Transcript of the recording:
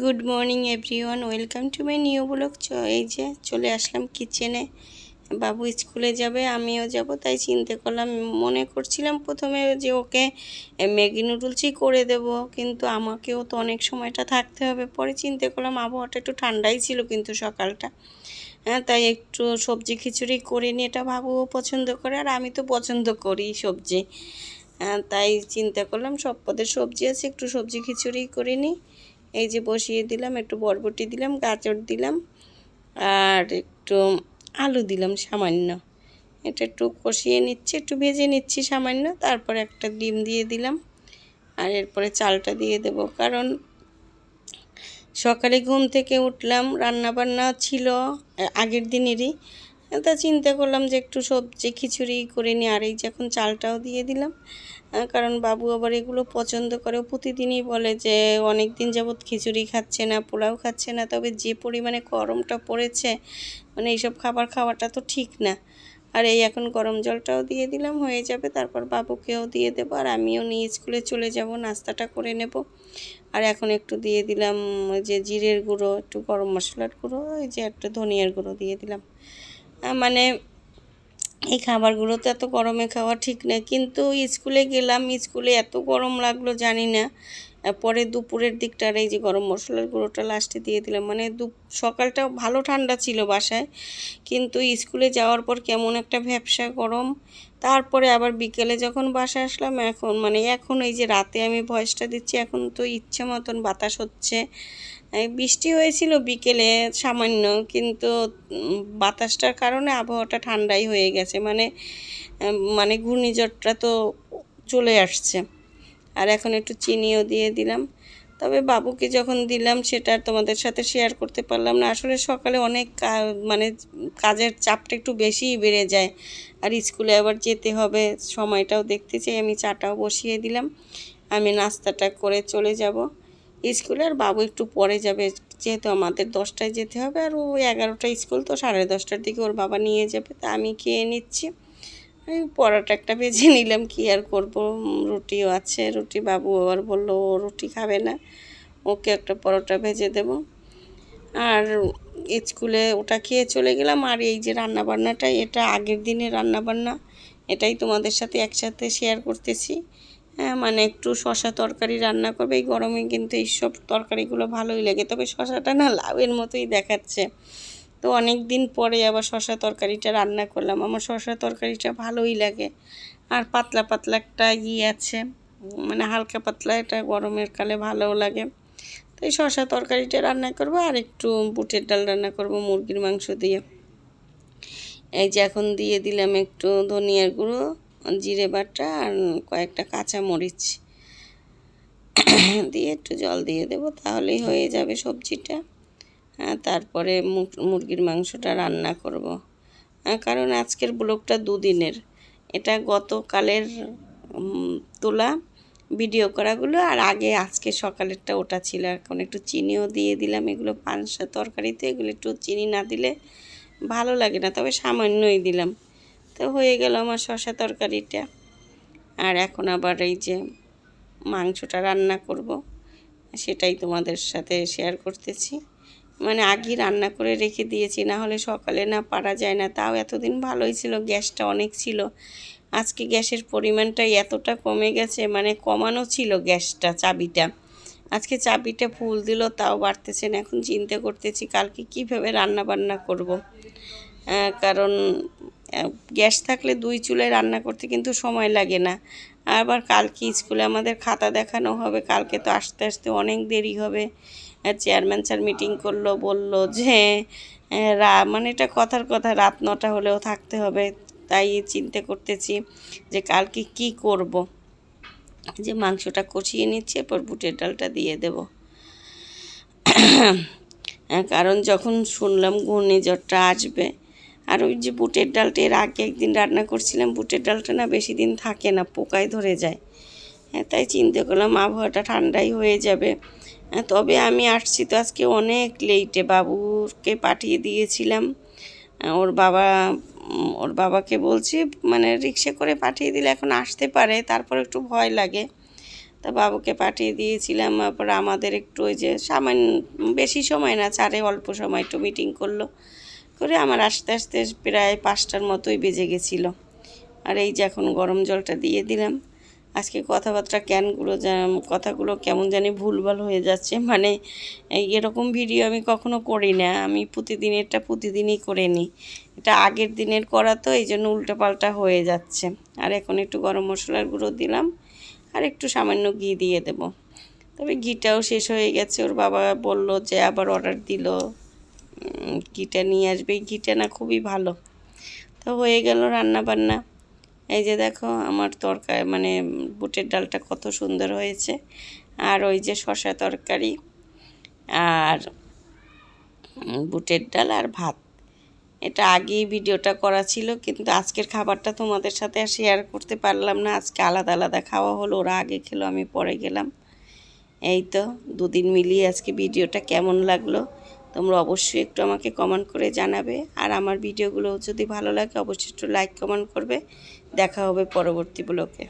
Good morning everyone welcome to my new blog. এই যে চলে আসলাম কিচেনে। বাবু স্কুলে যাবে আমিও যাব তাই চিন্তা করলাম মনে করছিলাম প্রথমে যে ওকে ম্যাগি নুডলসই করে দেব কিন্তু আমাকেও তো অনেক সময়টা থাকতে হবে। পরে চিন্তা করলাম আবহাওয়াটা একটু ঠান্ডাই ছিল কিন্তু সকালটা। হ্যাঁ তাই একটু সবজি খিচুড়ি করে নিয়ে এটা বাবুও পছন্দ করে আর আমি তো পছন্দ করি সবজি। হ্যাঁ, তাই চিন্তা করলাম সব পদের সবজি আছে একটু সবজি খিচুড়ি করে নিই। এই যে বসিয়ে দিলাম, একটু বরবটি দিলাম, গাজর দিলাম, আর একটু আলু দিলাম সামান্য। এটা একটু কষিয়ে নিচ্ছি, একটু ভেজে নিচ্ছি সামান্য, তারপর একটা ডিম দিয়ে দিলাম, আর এরপরে চালটা দিয়ে দেব। কারণ সকালে ঘুম থেকে উঠলাম রান্না বান্না ছিল আগের দিনেরই তা চিন্তা করলাম যে একটু সবজি খিচুড়ি করে নিই, আর এই যখন চালটাও দিয়ে দিলাম। কারণ বাবু আবার এগুলো পছন্দ করে প্রতিদিনই বলে যে অনেক দিন যাবৎ খিচুড়ি খাচ্ছে না, পোলাও খাচ্ছে না, তবে যে পরিমাণে গরমটা পড়েছে মানে এইসব খাবার খাওয়াটা তো ঠিক না। আর এই এখন গরম জলটাও দিয়ে দিলাম, হয়ে যাবে, তারপর বাবুকেও দিয়ে দেবো, আর আমিও নিয়ে স্কুলে চলে যাব, নাস্তাটা করে নেব। আর এখন একটু দিয়ে দিলাম যে জিরের গুঁড়ো, একটু গরম মশলার গুঁড়ো এই যে একটু ধনিয়ার গুঁড়ো দিয়ে দিলাম। মানে এই খাবারগুলো তো এত গরমে খাওয়া ঠিক না কিন্তু স্কুলে গেলাম, স্কুলে এত গরম লাগল জানি না। পরে দুপুরের দিকটার এই যে গরম মশলার গুঁড়োটা লাস্টে দিয়ে দিলাম। মানে দু সকালটা ভালো ঠান্ডা ছিল বাসায়, কিন্তু স্কুলে যাওয়ার পর কেমন একটা ভ্যাবসা গরম। তারপরে আবার বিকেলে যখন বাসায় আসলাম, এখন মানে এখন এই যে রাতে আমি ভয়েসটা দিচ্ছি, এখন তো ইচ্ছে মতন বাতাস হচ্ছে। বৃষ্টি হয়েছিল বিকেলে সামান্য, কিন্তু বাতাসটার কারণে আবহাওয়াটা ঠান্ডাই হয়ে গেছে। মানে মানে ঘূর্ণিঝড়টা তো চলে আসছে। আর এখন একটু চিনিও দিয়ে দিলাম। তবে বাবুকে যখন দিলাম, সেটা তোমাদের সাথে শেয়ার করতে পারলাম না। আসলে সকালে অনেক মানে কাজের চাপটা একটু বেশিই বেড়ে যায়। আর স্কুলে আবার যেতে হবে, সময়টাও দেখতে চাই আমি চাটাও বসিয়ে দিলাম। আমি নাস্তাটা করে চলে যাব। স্কুলে আর বাবু একটু পরে যাবে, যেহেতু আমাদের দশটায় যেতে হবে। আর ও এগারোটা স্কুল, তো সাড়ে দশটার দিকে ওর বাবা নিয়ে যাবে, তা আমি খেয়ে নিচ্ছি। আমি পরোটা একটা বেজে নিলাম, কি আর করব? রুটিও আছে, রুটি বাবু আবার বলল ও রুটি খাবে না, ওকে একটা পরোটা ভেজে দেব। আর স্কুলে ওটা খেয়ে চলে গেলাম, আর এই যে রান্নাবান্নাটা এটা আগের দিনের রান্নাবান্না, এটাই তোমাদের সাথে একসাথে শেয়ার করতেছি। হ্যাঁ মানে একটু শশা তরকারি রান্না করবে, এই গরমে কিন্তু এইসব তরকারিগুলো ভালোই লাগে, তবে শশাটা না লাউয়ের মতোই দেখাচ্ছে। তো অনেক দিন পরে আবার শশা তরকারিটা রান্না করলাম। আমার শশা তরকারিটা ভালোই লাগে। আর পাতলা পাতলা একটা ই আছে মানে হালকা পাতলা, এটা গরমের কালে ভালোও লাগে। তো এই শশা তরকারিটা রান্না করব আর একটু বুটের ডাল রান্না করব মুরগির মাংস দিয়ে। এই যে এখন দিয়ে দিলাম একটু ধনিয়ার গুঁড়ো, জিরে বাটা আর কয়েকটা কাঁচা মরিচ। দিয়ে একটু জল দিয়ে দেব, তাহলেই হয়ে যাবে সবজিটা। তারপরে মুরগির মাংসটা রান্না করব। কারণ আজকের ব্লগটা দুদিনের। এটা গতকালের তোলা ভিডিও করাগুলো আর আগে আজকে সকালেরটা ওটা ছিল। এখন একটু চিনিও দিয়ে দিলাম। এগুলো পাঁচশো তরকারিতে, এগুলো একটু চিনি না দিলে ভালো লাগে না, তবে সামান্যই দিলাম। তো হয়ে গেল আমার শশা তরকারিটা। আর এখন আবার এই যে মাংসটা রান্না করব, সেটাই তোমাদের সাথে শেয়ার করতেছি। মানে আগেই রান্না করে রেখে দিয়েছি, না হলে সকালে না পারা যায় না। তাও এতদিন ভালোই ছিল, গ্যাসটা অনেক ছিল। আজকে গ্যাসের পরিমাণটা এতটা কমে গেছে মানে কমানো ছিল গ্যাসটা, চাবিটা। আজকে চাবিটা ফুল দিল, তাও বাড়তেছে না। এখন চিন্তা করতেছি কালকে কীভাবে রান্না বান্না করব কারণ গ্যাস থাকলে দুই চুলায় রান্না করতে কিন্তু সময় লাগে না। আবার কালকে স্কুলে আমাদের খাতা দেখানো হবে। কালকে তো আসতে আসতে অনেক দেরি হবে। চেয়ারম্যান স্যার মিটিং করল, বলল যে, রা মানে এটা কথার কথা, রাত নটা হলেও থাকতে হবে। তাই চিন্তা করতেছি যে কালকে কি করব। যে মাংসটা কষিয়ে নিচ্ছে, এরপর বুটের ডালটা দিয়ে দেব। কারণ যখন শুনলাম ঘূর্ণিঝড়টা আসবে আর ওই যে বুটের ডালটা এর আগে একদিন রান্না করছিলাম বুটের ডালটা না বেশি দিন থাকে না পোকায় ধরে যায়। হ্যাঁ তাই চিন্তা করলাম আবহাওয়াটা ঠান্ডাই হয়ে যাবে। হ্যাঁ, তবে আমি আসছি তো আজকে অনেক লেটে বাবুকে পাঠিয়ে দিয়েছিলাম। ওর বাবা ওর বাবাকে বলছি মানে রিক্সা করে পাঠিয়ে দিলে এখন আসতে পারে তারপর একটু ভয় লাগে। তা বাবুকে পাঠিয়ে দিয়েছিলাম তারপর আমাদের একটু ওই যে সামান্য বেশি সময় না চারে অল্প সময় একটু মিটিং করল। করে আমার আস্তে আস্তে প্রায় পাঁচটার মতোই বেজে গেছিল। আর এই যে এখন গরম জলটা দিয়ে দিলাম। আজকে কথাবার্তা ক্যানগুলো কথাগুলো কেমন জানি ভুলভাল হয়ে যাচ্ছে। মানে এরকম ভিডিও আমি কখনো করি না। আমি প্রতিদিনেরটা প্রতিদিনই করে নিই। এটা আগের দিনের করা তো, এই জন্য উল্টোপাল্টা হয়ে যাচ্ছে। আর এখন একটু গরম মশলার গুঁড়ো দিলাম। আর একটু সামান্য ঘি দিয়ে দেব। তবে ঘিটাও শেষ হয়ে গেছে। ওর বাবা বলল যে আবার অর্ডার দিল। ঘিটা নিয়ে আসবে। ঘিটা না খুবই ভালো। তো হয়ে গেল রান্না বান্না এই যে দেখো আমার তরকারি মানে বুটের ডালটা কত সুন্দর হয়েছে। আর ওই যে শশা তরকারি আর বুটের ডাল আর ভাত। এটা আগেই ভিডিওটা করা ছিল, কিন্তু আজকের খাবারটা তোমাদের সাথে আর শেয়ার করতে পারলাম না। আজকে আলাদা আলাদা খাওয়া হলো, ওরা আগে খেলো, আমি পরে গেলাম। এই তো, দুদিন মিলিয়ে আজকে ভিডিওটা কেমন লাগল? তোমরা অবশ্যই একটু আমাকে কমেন্ট করে জানাবে। আর আমার ভিডিওগুলো যদি ভালো লাগে, অবশ্যই একটু লাইক কমেন্ট করবে। দেখা হবে পরবর্তী ব্লগে